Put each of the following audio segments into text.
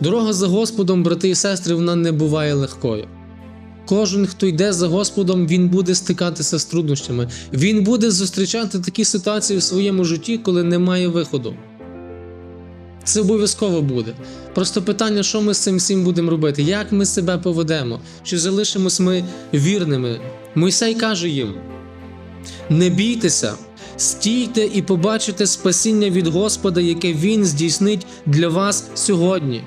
Дорога за Господом, брати і сестри, вона не буває легкою. Кожен, хто йде за Господом, він буде стикатися з труднощами. Він буде зустрічати такі ситуації в своєму житті, коли немає виходу. Це обов'язково буде. Просто питання, що ми з цим всім будемо робити, як ми себе поведемо, чи залишимось ми вірними. Мойсей каже їм: не бійтеся, стійте і побачите спасіння від Господа, яке Він здійснить для вас сьогодні.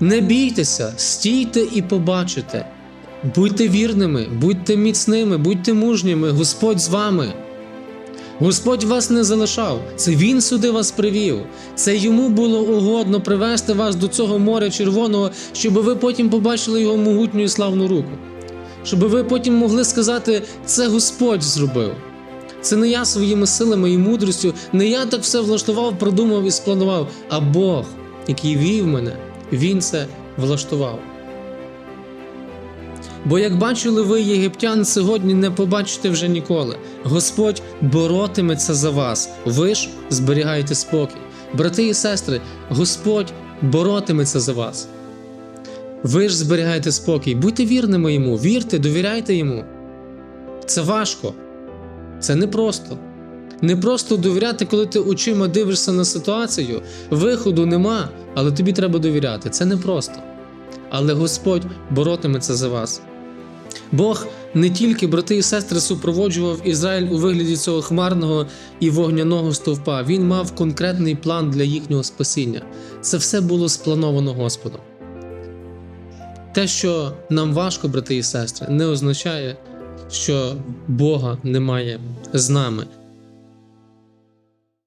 Не бійтеся, стійте і побачите. Будьте вірними, будьте міцними, будьте мужніми, Господь з вами. Господь вас не залишав, це Він сюди вас привів. Це йому було угодно привести вас до цього моря червоного, щоб ви потім побачили його могутню і славну руку. Щоб ви потім могли сказати, це Господь зробив. Це не я своїми силами і мудрістю, не я так все влаштував, продумав і спланував, а Бог, який вів мене, Він це влаштував. Бо як бачили ви єгиптян, сьогодні не побачите вже ніколи. Господь боротиметься за вас. Ви ж зберігайте спокій. Брати і сестри, Господь боротиметься за вас. Ви ж зберігайте спокій, будьте вірними йому, вірте, довіряйте йому. Це важко, це непросто. Не просто довіряти, коли ти очима дивишся на ситуацію, виходу нема, але тобі треба довіряти. Це непросто. Але Господь боротиметься за вас. Бог не тільки брати і сестри супроводжував Ізраїль у вигляді цього хмарного і вогняного стовпа, він мав конкретний план для їхнього спасіння. Це все було сплановано Господом. Те, що нам важко, брати і сестри, не означає, що Бога немає з нами.